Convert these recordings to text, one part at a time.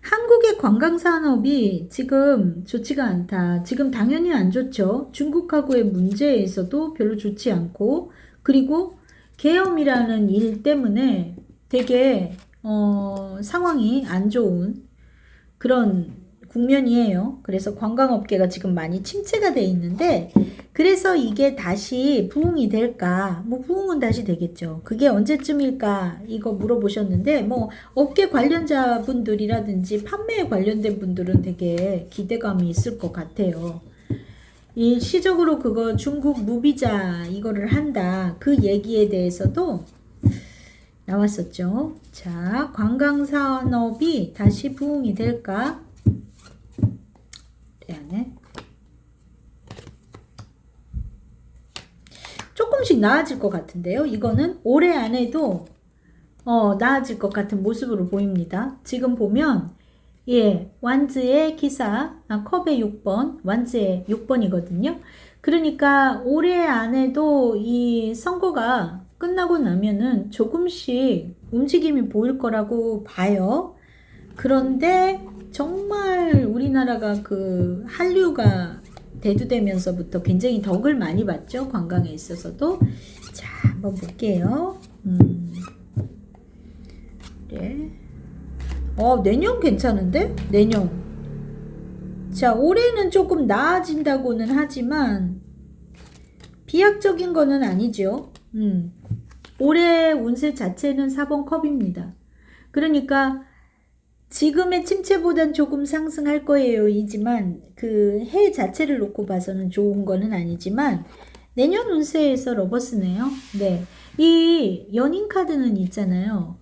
한국의 관광 산업이 지금 좋지가 않다. 지금 당연히 안 좋죠. 중국하고의 문제에서도 별로 좋지 않고 그리고 계엄이라는 일 때문에 되게 어, 상황이 안 좋은 그런 국면이에요. 그래서 관광업계가 지금 많이 침체가 돼 있는데 그래서 이게 다시 부흥이 될까? 뭐 부흥은 다시 되겠죠. 그게 언제쯤일까? 이거 물어보셨는데 뭐 업계 관련자 분들이라든지 판매에 관련된 분들은 되게 기대감이 있을 것 같아요. 일시적으로 그거 중국 무비자 이거를 한다. 그 얘기에 대해서도 나왔었죠. 자, 관광 산업이 다시 부흥이 될까? 네, 안에 조금씩 나아질 것 같은데요. 이거는 올해 안에도 어, 나아질 것 같은 모습으로 보입니다. 지금 보면 예, 완즈의 기사 아, 컵의 6번, 완즈의 6번이거든요. 그러니까 올해 안에도 이 선거가 끝나고 나면은 조금씩 움직임이 보일 거라고 봐요. 그런데 정말 우리나라가 그 한류가 대두되면서부터 굉장히 덕을 많이 봤죠. 관광에 있어서도. 자, 한번 볼게요. 음. 네. 어, 내년 괜찮은데? 내년. 자, 올해는 조금 나아진다고는 하지만 비약적인 거는 아니죠. 음. 올해 운세 자체는 4번 컵입니다. 그러니까 지금의 침체보단 조금 상승할 거예요. 이지만 그 해 자체를 놓고 봐서는 좋은 거는 아니지만 내년 운세에서 러버스네요. 네. 이 연인 카드는 있잖아요.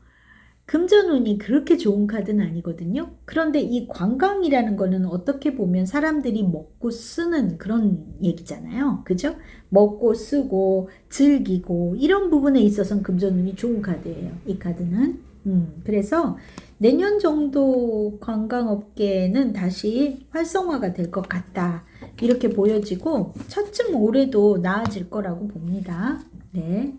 금전운이 그렇게 좋은 카드는 아니거든요. 그런데 이 관광이라는 거는 어떻게 보면 사람들이 먹고 쓰는 그런 얘기잖아요. 그죠? 먹고 쓰고 즐기고 이런 부분에 있어서는 금전운이 좋은 카드예요. 이 카드는. 음, 그래서 내년 정도 관광업계는 다시 활성화가 될 것 같다. 이렇게 보여지고 차츰 올해도 나아질 거라고 봅니다. 네.